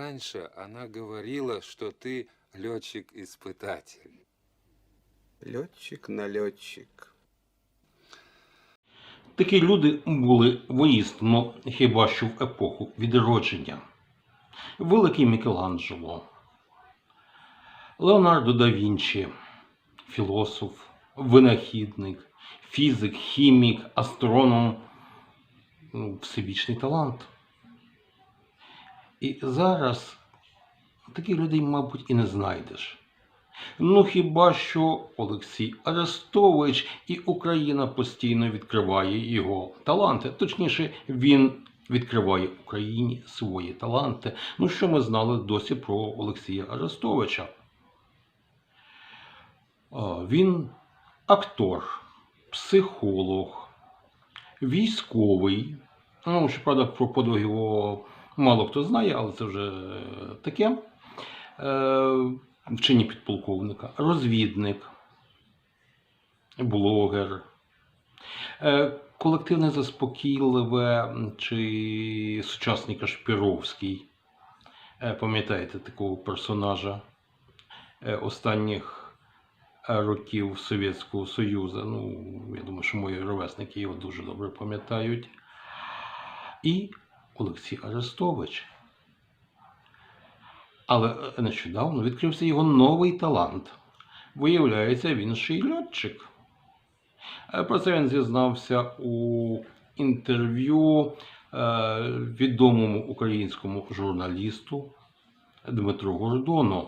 раньше она говорила, что ты летчик-испытатель. Льотчик нальотчик. Такі люди були воістину хіба що в епоху відродження. Великий Мікеланджело, Леонардо да Вінчі, філософ, винахідник, фізик, хімік, астроном, ну, всебічний талант. І зараз таких людей, мабуть, і не знайдеш. Ну хіба що Олексій Арестович і Україна постійно відкриває його таланти. Точніше, він відкриває Україні свої таланти. Ну що ми знали досі про Олексія Арестовича? Він актор, психолог, військовий. Ну, щоправда, про подвиг його мало хто знає, але це вже е, таке. Е, в чині підполковника, розвідник, блогер, е, колективне заспокійливе чи сучасний Кашпіровський. Е, Пам'ятаєте такого персонажа е, останніх е, років Совєтського Союзу. Ну, я думаю, що мої ровесники його дуже добре пам'ятають. І Олексій Арестович. Але е, нещодавно відкрився його новий талант. Виявляється, він ще й льотчик. Е, Про це він зізнався у інтерв'ю е, відомому українському журналісту Дмитру Гордону.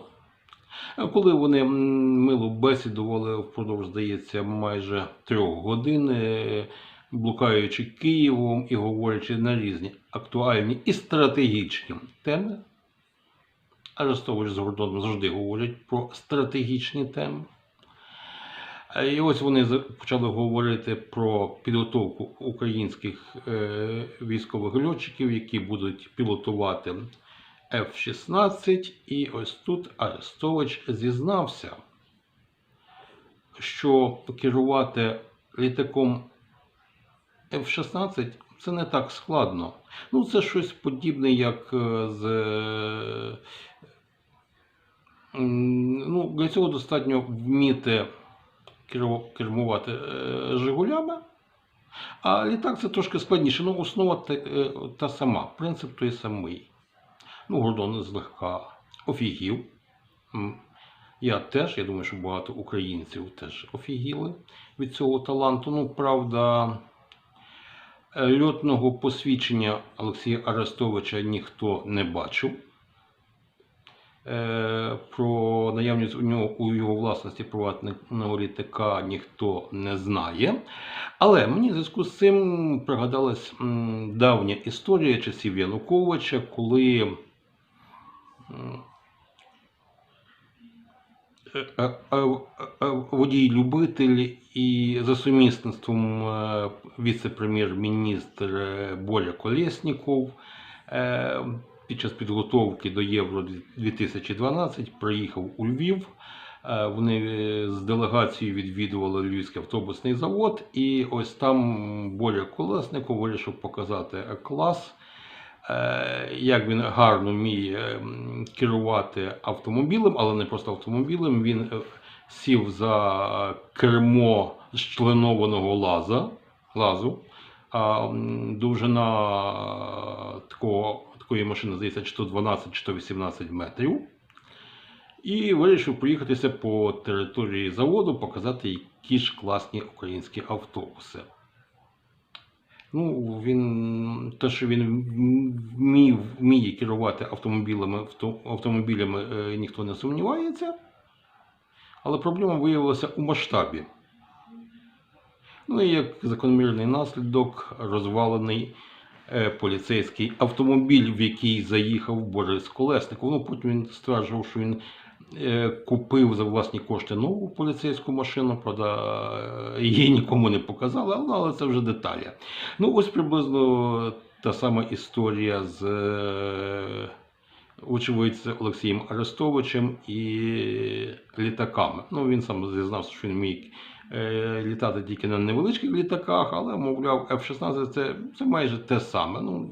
Коли вони мило бесідували впродовж, здається, майже трьох годин, блукаючи Києвом і говорячи на різні актуальні і стратегічні теми, Арестович з Гордоном завжди говорять про стратегічні теми. Е, І ось вони почали говорити про підготовку українських е, військових льотчиків, які будуть пілотувати F-16. І ось тут Арестович зізнався, що керувати літаком F-16 це не так складно. Ну, це щось подібне, як е, з. е, Ну, для цього достатньо вміти кермувати е, Жигулями. А літак це трошки складніше. Ну, основа та, сама, принцип той самий. Ну, Гордон злегка офігів. Я теж, я думаю, що багато українців теж офігіли від цього таланту. Ну, правда, льотного посвідчення Олексія Арестовича ніхто не бачив. Е, Про наявність у нього у його власності приватного літака ніхто не знає. Але мені в зв'язку з цим пригадалась давня історія часів Януковича, коли м, е, е, е, е, водій-любитель і за сумісництвом е, віце-прем'єр-міністр е, Боря Колєсніков е, під час підготовки до Євро 2012 приїхав у Львів. Вони з делегацією відвідували Львівський автобусний завод, і ось там Боря Колесников вирішив показати клас, як він гарно вміє керувати автомобілем, але не просто автомобілем. Він е, сів за кермо зчленованого лаза, лазу. А довжина такого, такої машини, здається, чи то 12, чи то 18 метрів. І вирішив проїхатися по території заводу, показати, які ж класні українські автобуси. Ну, він, те, що він вмів, вміє керувати автомобілями, авто- автомобілями, е, ніхто не сумнівається. Але проблема виявилася у масштабі. Ну і як закономірний наслідок, розвалений е, поліцейський автомобіль, в який заїхав Борис Колесников. Ну, потім він стверджував, що він купив за власні кошти нову поліцейську машину, правда, е, її нікому не показали, але, це вже деталі. Ну, ось приблизно та сама історія з. е, Очевидь, з Олексієм Арестовичем і літаками. Ну, він сам зізнався, що він міг е, літати тільки на невеличких літаках, але, мовляв, F-16 це, це майже те саме. Ну,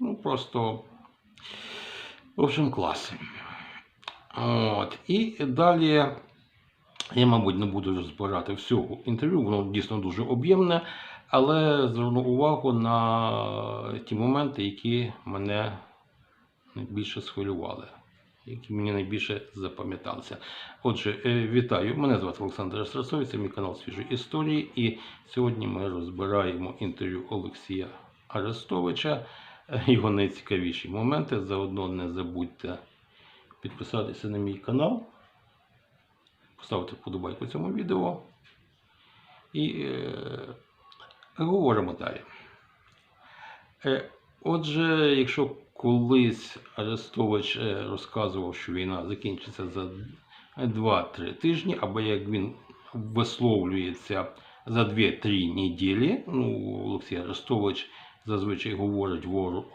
ну просто В общем, клас. От. І далі я, мабуть, не буду розбирати всього інтерв'ю, воно дійсно дуже об'ємне, але зверну увагу на ті моменти, які мене найбільше схвилювали, які мені найбільше запам'яталися. Отже, е, вітаю. Мене звати Олександр Страсович, це мій канал Свіжої історії. І сьогодні ми розбираємо інтерв'ю Олексія Арестовича, його найцікавіші моменти. Заодно не забудьте підписатися на мій канал, поставити вподобайку цьому відео. І е, говоримо далі. Е, Отже, якщо колись Арестович е, розказував, що війна закінчиться за 2-3 тижні, або як він висловлюється за 2-3 неділі, ну, Олексій Арестович зазвичай говорить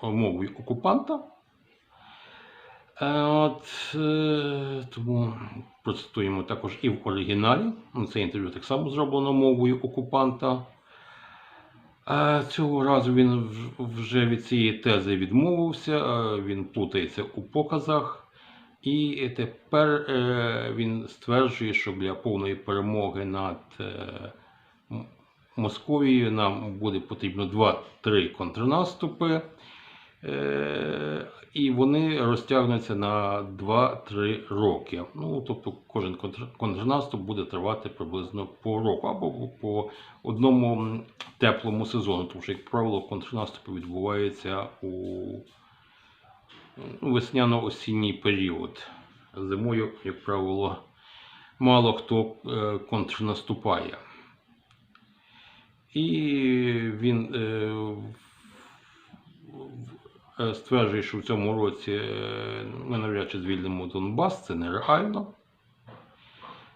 мовою окупанта. Е, От, е, тому процитуємо також і в оригіналі. Ну, Це інтерв'ю так само зроблено мовою окупанта. Е, Цього разу він вже від цієї тези відмовився, він плутається у показах. І тепер він стверджує, що для повної перемоги над Московією нам буде потрібно 2-3 контрнаступи. Е, і вони розтягнуться на 2-3 роки. Ну, тобто кожен контрнаступ буде тривати приблизно по року або по одному теплому сезону, тому що, як правило, контрнаступи відбуваються у ну, весняно-осінній період. Зимою, як правило, мало хто е, контрнаступає. І він е, стверджує, що в цьому році е, ми навряд чи звільнимо Донбас, це нереально.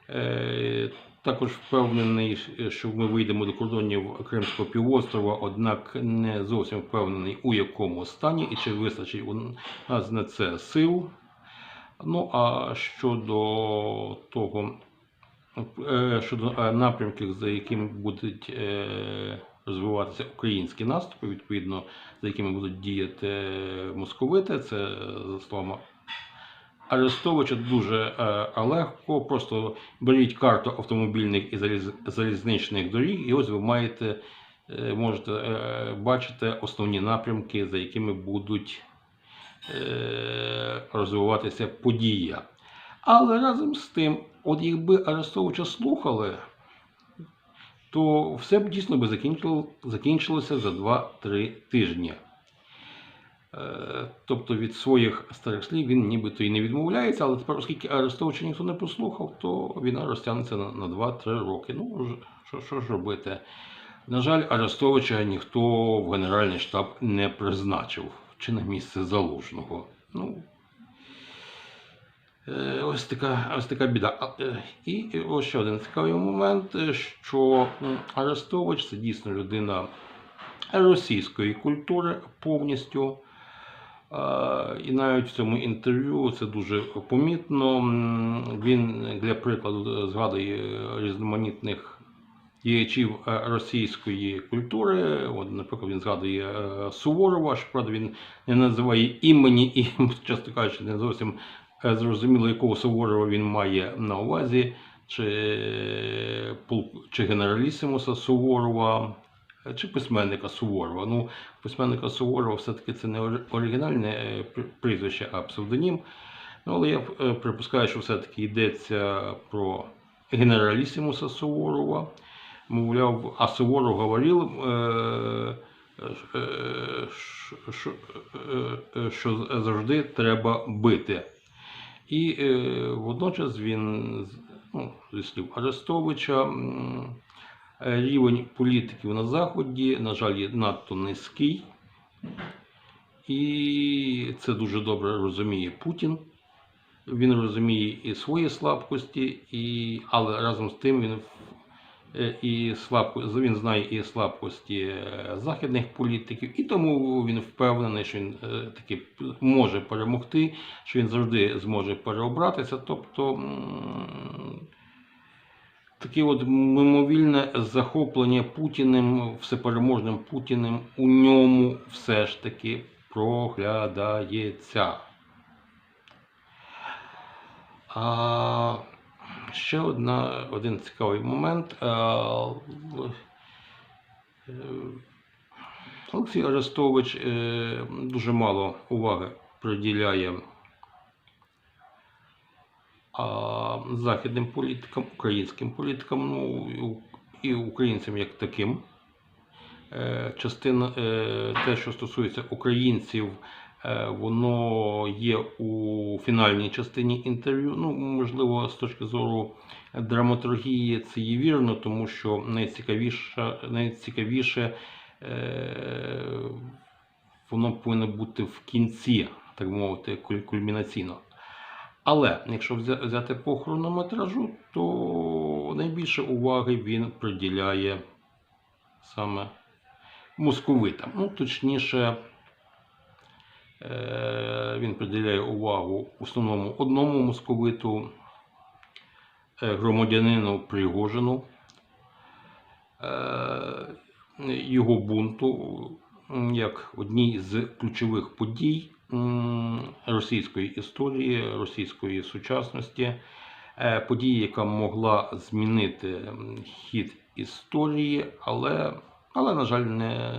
Е, Також впевнений, що ми вийдемо до кордонів Кримського півострова, однак не зовсім впевнений, у якому стані і чи вистачить у нас на це сил. Ну а щодо того, е, щодо е, напрямків, за якими будуть е, розвиватися українські наступи, відповідно, за якими будуть діяти московити, це за словами Арестовича дуже е, легко. Просто беріть карту автомобільних і залізничних доріг, і ось ви маєте, е, можете е, бачити основні напрямки, за якими будуть розвиватися подія. Але разом з тим, от якби Арестовича слухали, то все б дійсно би закінчилося за 2-3 тижні. Е, Тобто від своїх старих слів він нібито і не відмовляється, але тепер, оскільки Арестовича ніхто не послухав, то війна розтягнеться на, на 2-3 роки. Ну, що, що ж робити? На жаль, Арестовича ніхто в Генеральний штаб не призначив чи на місце залужного. Ну, ось така, ось така біда. Е, І ось ще один цікавий момент, що Арестович це дійсно людина російської культури повністю. І навіть в цьому інтерв'ю це дуже помітно. Він для прикладу згадує різноманітних діячів е, російської культури. От, наприклад, він згадує е, Суворова, щоправда, він не називає імені і, часто кажучи, не зовсім зрозуміло, якого Суворова він має на увазі, чи, чи генералісимуса Суворова, е, чи письменника Суворова. Ну, письменника Суворова все-таки це не оригінальне е, прізвище, а псевдонім. Ну, але я е, припускаю, що все-таки йдеться про генералісимуса Суворова. Мовляв, а Суворов говорив, е, е, е, е, що завжди треба бити. І е, водночас він, ну, зі слів Арестовича, е, рівень політиків на Заході, на жаль, є надто низький. І це дуже добре розуміє Путін. Він розуміє і свої слабкості, і, але разом з тим він і слабко, він знає і слабкості е, західних політиків, і тому він впевнений, що він е, таки може перемогти, що він завжди зможе переобратися. Тобто таке от мимовільне захоплення Путіним, всепереможним Путіним у ньому все ж таки проглядається. А, ще одна, один цікавий момент. В- е, Олексій Арестович е, дуже мало уваги приділяє західним політикам, українським політикам, ну і українцям як таким. Е, Частина, е, те, що стосується українців, е, воно є у фінальній частині інтерв'ю. Ну, можливо, з точки зору драматургії це є вірно, тому що найцікавіше, найцікавіше е, воно повинно бути в кінці, так мовити, кульмінаційно. Але якщо взяти по хронометражу, то найбільше уваги він приділяє саме московитам. Ну, точніше, е, він приділяє увагу основному одному московиту, е, громадянину Пригожину, е, його бунту як одній з ключових подій російської історії, російської сучасності, е, події, яка могла змінити хід історії, але, але на жаль, не,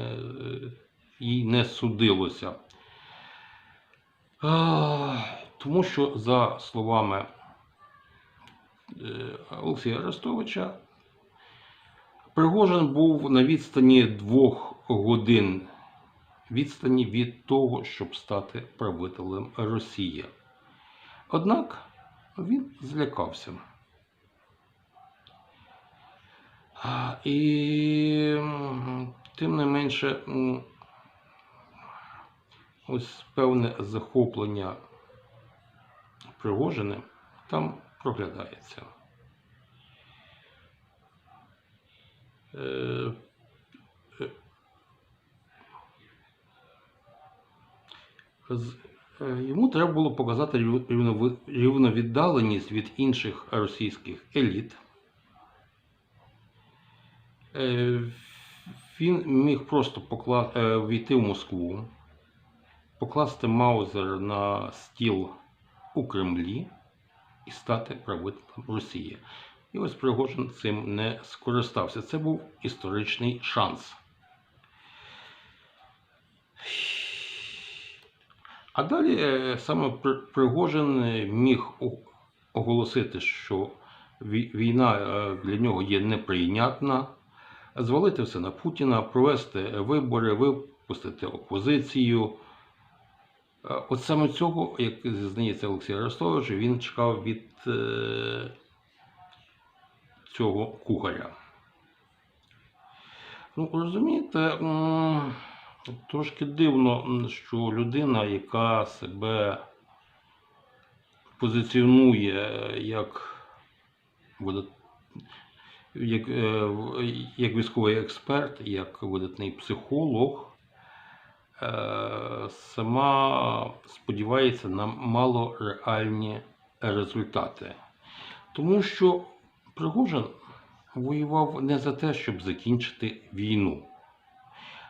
їй не судилося. Тому що, за словами е, Олексія Арестовича, Пригожин був на відстані двох годин відстані від того, щоб стати правителем Росії. Однак він злякався. І тим не менше, ось певне захоплення Пригожиним там проглядається. Е, е, е, Йому треба було показати рів- рівновіддаленість від інших російських еліт. Він міг просто покла... війти в Москву, покласти Маузер на стіл у Кремлі і стати правителем Росії. І ось Пригожин цим не скористався. Це був історичний шанс. А далі е, саме Пригожин е, міг оголосити, що війна е, для нього є неприйнятна, звалити все на Путіна, провести вибори, випустити опозицію. Е, От саме цього, як зізнається Олексій Арестович, він чекав від е, цього кухаря. Ну, розумієте, трошки дивно, що людина, яка себе позиціонує як, як, е, як військовий експерт, як видатний психолог, е, сама сподівається на малореальні результати. Тому що Пригожин воював не за те, щоб закінчити війну.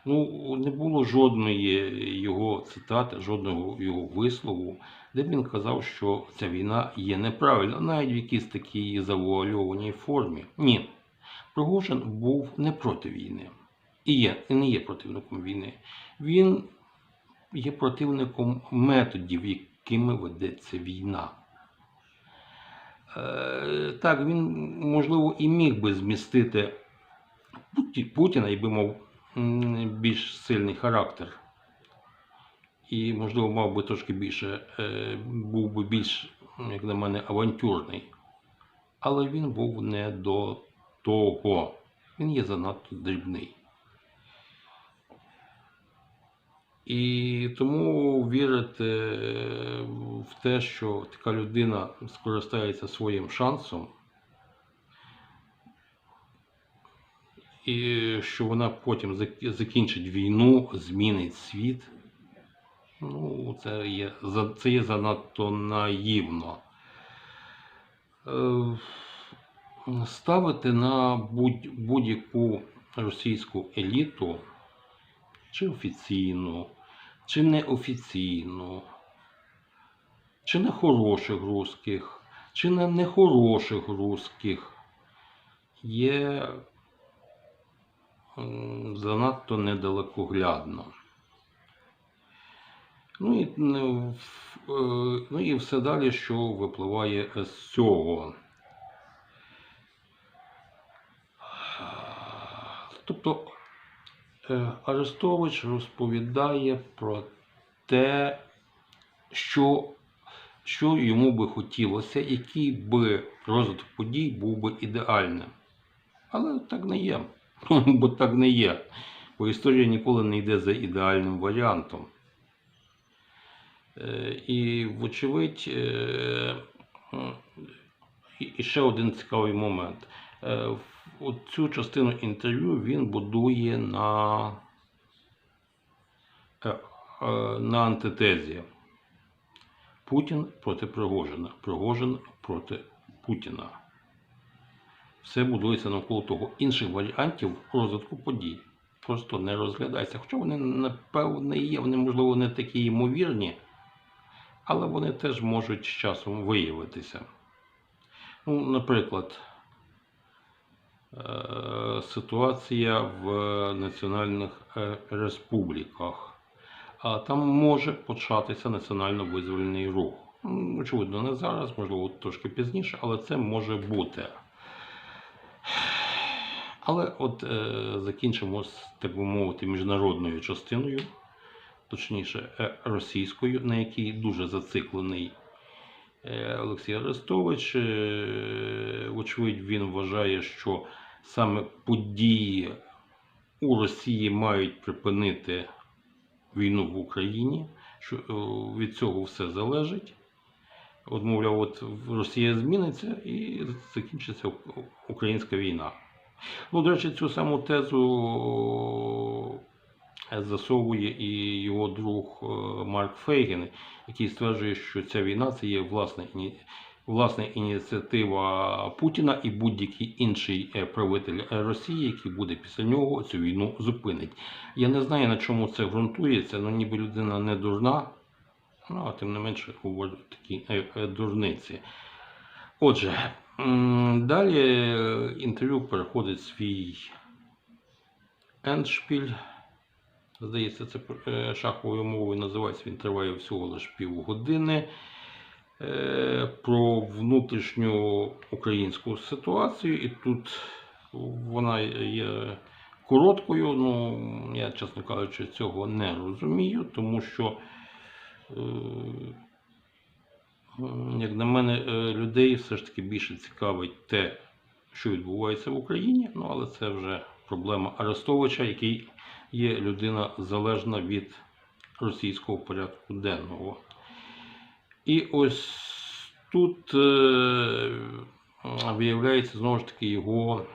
Ну, не було жодної його цитати, жодного його вислову, де він казав, що ця війна є неправильна, навіть в якійсь такій завуальованій формі. Ні. Пригожин був не проти війни. І є, і не є противником війни. Він є противником методів, якими ведеться війна. Е, Так, він, можливо, і міг би змістити Путі- Путіна, якби мав більш сильний характер. І, можливо, мав би трошки більше, е, був би більш, як на мене, авантюрний. Але він був не до того. Він є занадто дрібний. І тому вірити в те, що така людина скористається своїм шансом, і що вона потім закінчить війну, змінить світ, ну, це є, це є занадто наївно. Е, Ставити на будь- будь-яку російську еліту, чи офіційну, чи неофіційну, чи на хороших русських, чи на нехороших русських є занадто недалекоглядно. Ну і, в- е, ну і все далі, що випливає з цього. Тобто Арестович розповідає про те, що, що йому би хотілося, який би розвиток подій був би ідеальним. Але так не є. Бо так не є. Бо історія ніколи не йде за ідеальним варіантом. Е, І, вочевидь, е, ще один цікавий момент. Е, в- от Цю частину інтерв'ю він будує на, е, е, на антитезі. Путін проти Пригожина, Пригожин проти Путіна. Все будується навколо того. Інших варіантів розвитку подій просто не розглядається. Хоча вони, напевне, є, вони, можливо, не такі ймовірні, але вони теж можуть з часом виявитися. Ну, наприклад, ситуація в національних е, республіках. А там може початися національно-визвольний рух. Очевидно, не зараз, можливо, трошки пізніше, але це може бути. Але от е, закінчимо так би мовити, міжнародною частиною, точніше, е, російською, на якій дуже зациклений е, Олексій Арестович. Вочевидь, він вважає, що саме події у Росії мають припинити війну в Україні, що е, від цього все залежить. От, мовляв, от Росія зміниться і закінчиться українська війна. Ну, до речі, цю саму тезу е, засовує і його друг е, Марк Фейген, який стверджує, що ця війна це є власна, власна ініціатива Путіна і будь-який інший е, правитель Росії, який буде після нього цю війну зупинить. Я не знаю, на чому це ґрунтується, ну ніби людина не дурна, ну, а тим не менше говорять такі е, е, дурниці. Отже, далі інтерв'ю переходить свій ендшпіль. Здається, це шаховою мовою називається. Він триває всього лише півгодини. Е, Про внутрішню українську ситуацію. І тут вона є короткою. Ну, я, чесно кажучи, цього не розумію, тому що. е, Як на мене, е, людей все ж таки більше цікавить те, що відбувається в Україні, ну але це вже проблема Арестовича, який є людина залежна від російського порядку денного. І ось тут е, виявляється знову ж таки його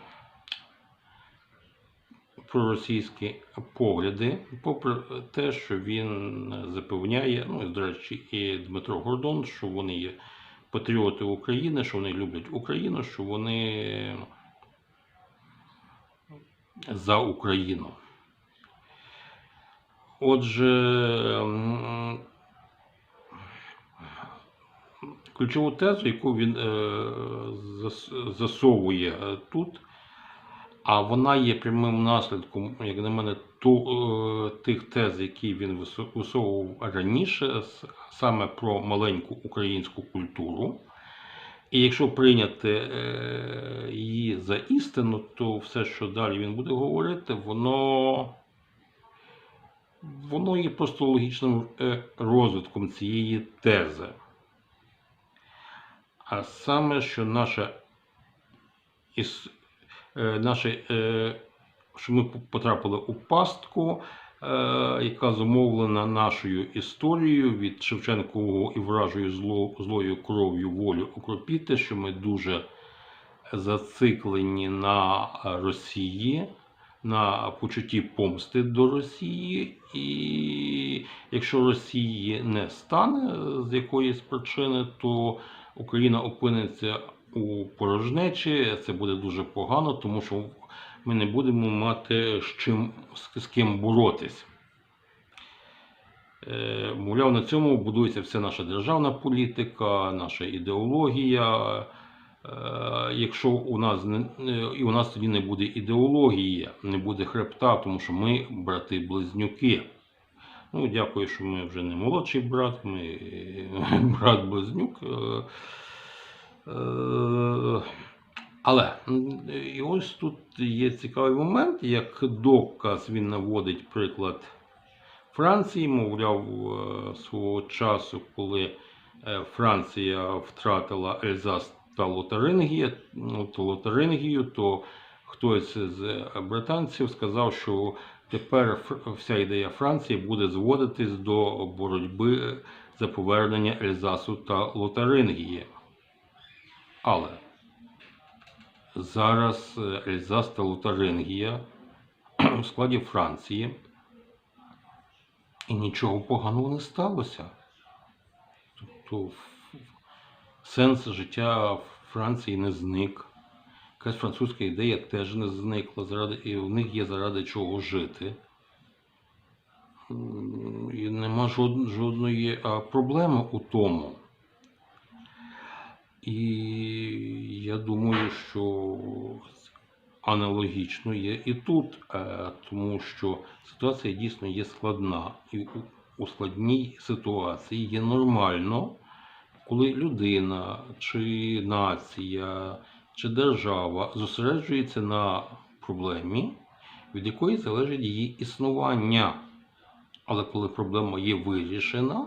проросійські погляди, попри те, що він запевняє, ну до речі, і Дмитро Гордон, що вони є патріоти України, що вони люблять Україну, що вони за Україну. Отже, ключову тезу, яку він е, засовує е, тут, а вона є прямим наслідком, як на мене, ту, е, тих тез, які він висовував раніше, саме про маленьку українську культуру. І якщо прийняти її за істину, то все, що далі він буде говорити, воно, воно є просто логічним розвитком цієї тези. А саме, що наша іс, е, наше, е, що ми потрапили у пастку, е, яка зумовлена нашою історією від Шевченкового і вражою зло, злою кров'ю волю окропіти, що ми дуже зациклені на Росії, на почутті помсти до Росії, і якщо Росії не стане з якоїсь причини, то Україна опиниться у порожнечі. Це буде дуже погано, тому що ми не будемо мати з чим з, ким боротись. Е, Мовляв, на цьому будується вся наша державна політика, наша ідеологія. Е, Якщо у нас і у нас тоді не буде ідеології, не буде хребта, тому що ми брати-близнюки. Ну, дякую, що ми вже не молодший брат, ми е, брат-близнюк. Е, е, Але і ось тут є цікавий момент, як доказ він наводить приклад Франції, мовляв, е, свого часу, коли Франція втратила Ельзас та ну, Лотарингію, то хтось з британців сказав, що тепер вся ідея Франції буде зводитись до боротьби за повернення Ельзасу та Лотарингії. Але зараз е, Ельзас та Лотарингія у складі Франції. І нічого поганого не сталося. Тобто сенс життя Франції не зник. Якась французька ідея теж не зникла, заради, і в них є заради чого жити. І нема жодної проблеми у тому. І я думаю, що аналогічно є і тут, е, тому що ситуація дійсно є складна. І у складній ситуації є нормально, коли людина, чи нація, чи держава зосереджується на проблемі, від якої залежить її існування. Але коли проблема є вирішена,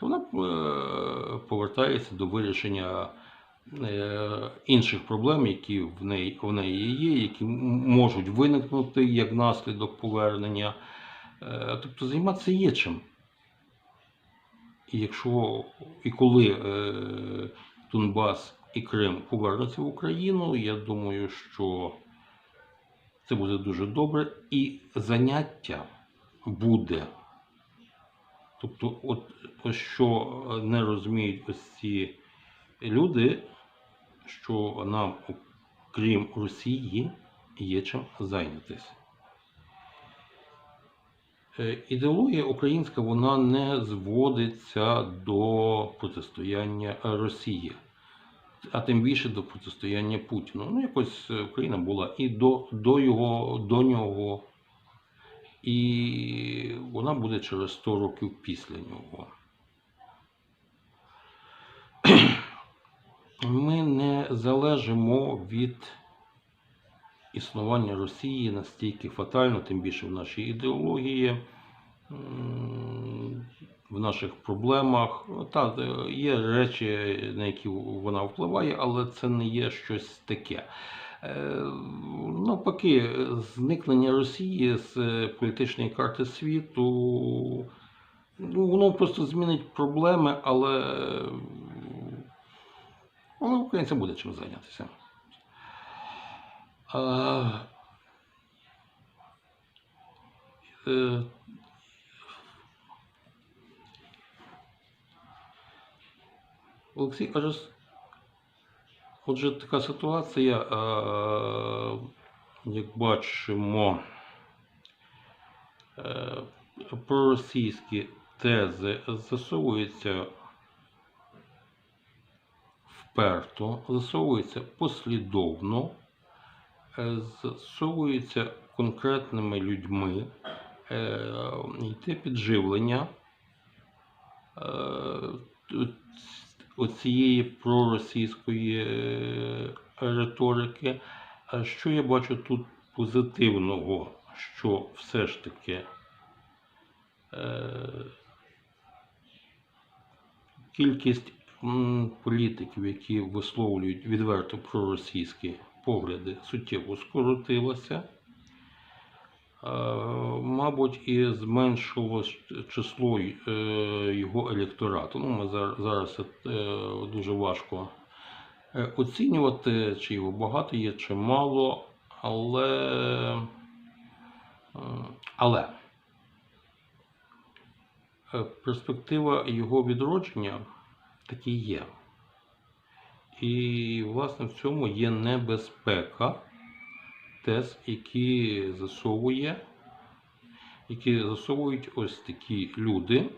то вона е, повертається до вирішення е, інших проблем, які в неї, в неї є, які можуть виникнути як наслідок повернення. Е, Тобто займатися є чим. І якщо і коли Донбас і Крим повернуться в Україну, я думаю, що це буде дуже добре, і заняття буде. Тобто, от що не розуміють ось ці люди, що нам, крім Росії, є чим зайнятися. Е, Ідеологія українська вона не зводиться до протистояння Росії, а тим більше до протистояння Путіну. Ну, якось е, Україна була і до, до, його, до нього, і вона буде через 100 років після нього. Ми не залежимо від існування Росії настільки фатально, тим більше в нашій ідеології, в наших проблемах. Так, є речі, на які вона впливає, але це не є щось таке. Е, Навпаки, зникнення Росії з е, політичної карти світу, ну, воно просто змінить проблеми, але, але українцям буде чим зайнятися. А, Олексій, а ж- отже, така ситуація, як бачимо, е, проросійські тези засовуються вперто, засовуються послідовно, е, засовуються конкретними людьми, е, йде підживлення оцієї проросійської е, риторики. А що я бачу тут позитивного, що все ж таки е, кількість політиків, які висловлюють відверто проросійські погляди, суттєво скоротилася. Е, Мабуть, і зменшилось число е, його електорату. Ну, ми зараз е, дуже важко е, оцінювати, чи його багато є, чи мало, але, але перспектива його відродження таки є. І, власне, в цьому є небезпека тез, які засовує, які засовують ось такі люди,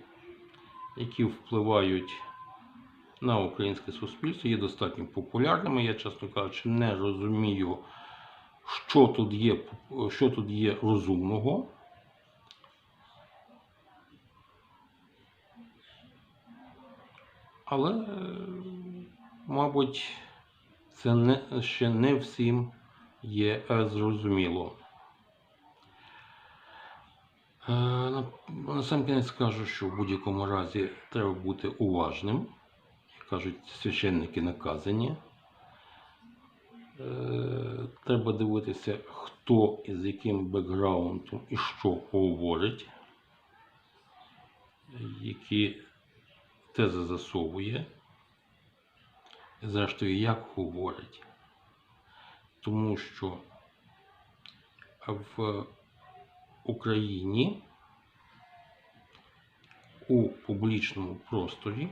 які впливають на українське суспільство, є достатньо популярними. Я, чесно кажучи, не розумію, що тут є, що тут є розумного. Але, мабуть, це не, ще не всім є е, зрозуміло. Е, на- Насамкінець скажу, що в будь-якому разі треба бути уважним. Кажуть, священники наказані. Е, Треба дивитися, хто і з яким бекграундом і що говорить, які тези засовує, зрештою, як говорить. Тому що в Україні у публічному просторі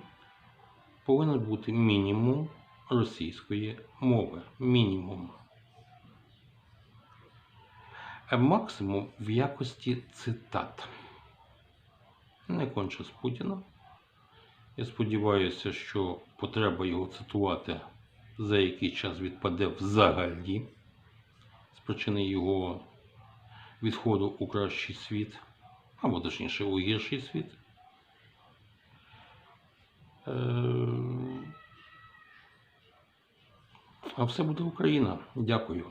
повинен бути мінімум російської мови. Мінімум. А максимум в якості цитат. Не конче з Путіна. Я сподіваюся, що потреба його цитувати за який час відпаде взагалі з причини його відходу у кращий світ, або точніше у гірший світ. Е, А все буде Україна. Дякую.